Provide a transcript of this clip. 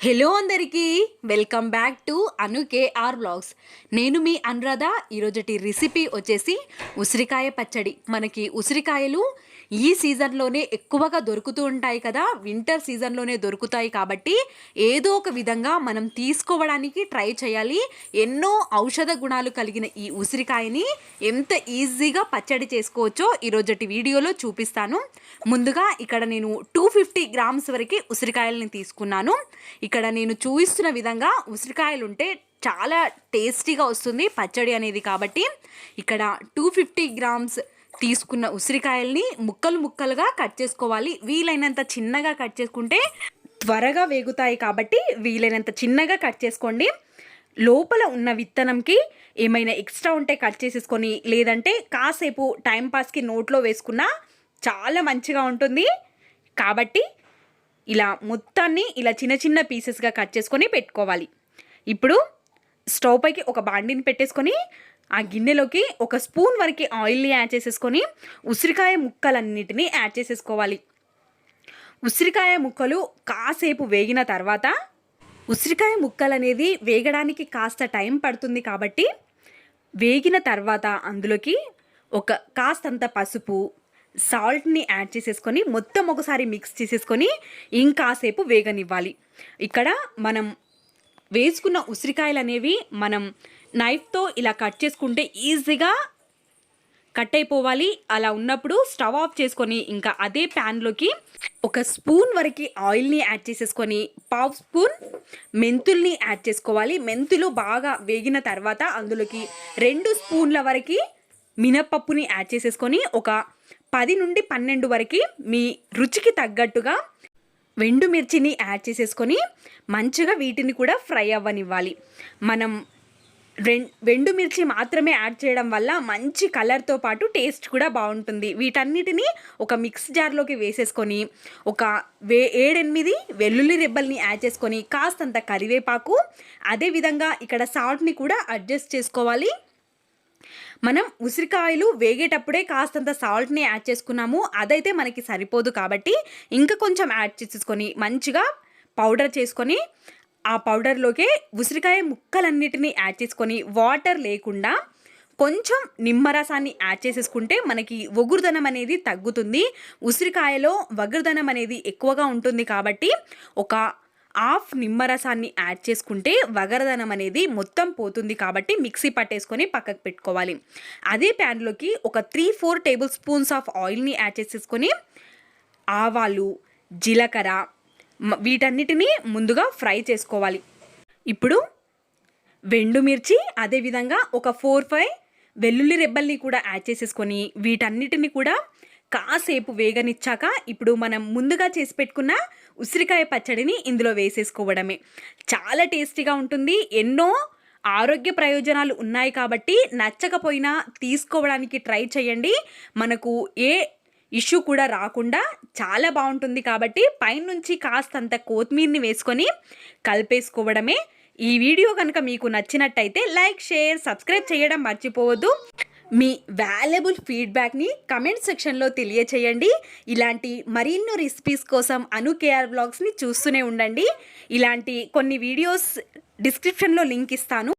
Hello అందరికీ welcome back to Anu K R vlogs. నేను మీ అనురాధ ఈరోజటి రెసిపీ వచ్చేసి ఉసిరికాయ పచ్చడి. మనకి ఉసిరికాయలు ఈ సీజన్లోనే ఎక్కువగా దొరుకుతూ ఉంటాయి కదా వింటర్ సీజన్లోనే దొరుకుతాయి కాబట్టి ఏదో ఒక విధంగా మనం తీసుకోవడానికి ట్రై చేయాలి. ఎన్నో ఔషధ గుణాలు కలిగిన ఈ ఉసిరికాయని ఎంత ఈజీగా పచ్చడి చేసుకోవచ్చో ఈరోజటి వీడియోలో చూపిస్తాను. ముందుగా ఇక్కడ నేను టూ ఫిఫ్టీ గ్రామ్స్ వరకు ఉసిరికాయలని తీసుకున్నాను. ఇక్కడ నేను చూపిస్తున్న విధంగా ఉసిరికాయలు ఉంటే చాలా టేస్టీగా వస్తుంది పచ్చడి అనేది కాబట్టి ఇక్కడ టూ ఫిఫ్టీ గ్రామ్స్ తీసుకున్న ఉసిరికాయల్ని ముక్కలు ముక్కలుగా కట్ చేసుకోవాలి. వీలైనంత చిన్నగా కట్ చేసుకుంటే త్వరగా వేగుతాయి కాబట్టి వీలైనంత చిన్నగా కట్ చేసుకోండి. లోపల ఉన్న విత్తనంకి ఏమైనా ఎక్స్ట్రా ఉంటే కట్ చేసేసుకొని లేదంటే కాసేపు టైంపాస్కి నోట్లో వేసుకున్నా చాలా మంచిగా ఉంటుంది. కాబట్టి ఇలా మొత్తాన్ని ఇలా చిన్న చిన్న పీసెస్గా కట్ చేసుకొని పెట్టుకోవాలి. ఇప్పుడు స్టవ్ పైకి ఒక బాండిని పెట్టేసుకొని ఆ గిన్నెలోకి ఒక స్పూన్ వరకు ఆయిల్ని యాడ్ చేసేసుకొని ఉసిరికాయ ముక్కలన్నిటినీ యాడ్ చేసేసుకోవాలి. ఉసిరికాయ ముక్కలు కాసేపు వేగిన తర్వాత ఉసిరికాయ ముక్కలు అనేది వేగడానికి కాస్త టైం పడుతుంది కాబట్టి వేగిన తర్వాత అందులోకి ఒక కాస్తంత పసుపు సాల్ట్ని యాడ్ చేసేసుకొని మొత్తం ఒకసారి మిక్స్ చేసేసుకొని ఇంకాసేపు వేగనివ్వాలి. ఇక్కడ మనం వేసుకున్న ఉసిరికాయలు అనేవి మనం నైఫ్తో ఇలా కట్ చేసుకుంటే ఈజీగా కట్ అయిపోవాలి. అలా ఉన్నప్పుడు స్టవ్ ఆఫ్ చేసుకొని ఇంకా అదే ప్యాన్లోకి ఒక స్పూన్ వరకు ఆయిల్ని యాడ్ చేసేసుకొని పావు స్పూన్ మెంతుల్ని యాడ్ చేసుకోవాలి. మెంతులు బాగా వేగిన తర్వాత అందులోకి రెండు స్పూన్ల వరకు మినప్పప్పుని యాడ్ చేసేసుకొని ఒక పది నుండి పన్నెండు వరకు మీ రుచికి తగ్గట్టుగా వెండు మిర్చిని యాడ్ చేసేసుకొని మంచిగా వీటిని కూడా ఫ్రై అవ్వనివ్వాలి. మనం రెం వెండు మిర్చి మాత్రమే యాడ్ చేయడం వల్ల మంచి కలర్తో పాటు టేస్ట్ కూడా బాగుంటుంది. వీటన్నిటిని ఒక మిక్స్ జార్లోకి వేసేసుకొని ఒక వే ఏడెనిమిది వెల్లుల్లి రెబ్బల్ని యాడ్ చేసుకొని కాస్తంత కరివేపాకు అదేవిధంగా ఇక్కడ సాల్ట్ని కూడా అడ్జస్ట్ చేసుకోవాలి. మనం ఉసిరికాయలు వేగేటప్పుడే కాస్తంత సాల్ట్ని యాడ్ చేసుకున్నాము. అదైతే మనకి సరిపోదు కాబట్టి ఇంకా కొంచెం యాడ్ చేసేసుకొని మంచిగా పౌడర్ చేసుకొని ఆ పౌడర్లోకే ఉసిరికాయ ముక్కలన్నిటిని యాడ్ చేసుకొని వాటర్ లేకుండా కొంచెం నిమ్మరసాన్ని యాడ్ చేసేసుకుంటే మనకి ఒగురుదనం అనేది తగ్గుతుంది. ఉసిరికాయలో వగురుదనం అనేది ఎక్కువగా ఉంటుంది కాబట్టి ఒక హాఫ్ నిమ్మరసాన్ని యాడ్ చేసుకుంటే వగరదనం అనేది మొత్తం పోతుంది కాబట్టి మిక్సీ పట్టేసుకొని పక్కకు పెట్టుకోవాలి. అదే ప్యాన్లోకి ఒక three four tablespoons of ఆయిల్ని యాడ్ చేసేసుకొని ఆవాలు జీలకర్ర వీటన్నిటిని ముందుగా ఫ్రై చేసుకోవాలి. ఇప్పుడు వెండుమిర్చి అదేవిధంగా ఒక ఫోర్ ఫైవ్ వెల్లుల్లి రెబ్బల్ని కూడా యాడ్ చేసేసుకొని వీటన్నిటిని కూడా కాసేపు వేగనిచ్చాక ఇప్పుడు మనం ముందుగా చేసి పెట్టుకున్న ఉసిరికాయ పచ్చడిని ఇందులో వేసేసుకోవడమే. చాలా టేస్టీగా ఉంటుంది. ఎన్నో ఆరోగ్య ప్రయోజనాలు ఉన్నాయి కాబట్టి నచ్చకపోయినా తీసుకోవడానికి ట్రై చేయండి. మనకు ఏ ఇష్యూ కూడా రాకుండా చాలా బాగుంటుంది కాబట్టి పైనుంచి కాస్తంత కొత్తిమీరని వేసుకొని కలిపేసుకోవడమే. ఈ వీడియో కనుక మీకు నచ్చినట్టయితే లైక్ షేర్ సబ్స్క్రైబ్ చేయడం మర్చిపోవద్దు. మీ వాల్యుబుల్ ఫీడ్బ్యాక్ని కమెంట్ సెక్షన్లో తెలియచేయండి. ఇలాంటి మరిన్నో రెసిపీస్ కోసం అను కేఆర్ బ్లాగ్స్ని చూస్తూనే ఉండండి. ఇలాంటి కొన్ని వీడియోస్ డిస్క్రిప్షన్లో లింక్ ఇస్తాను.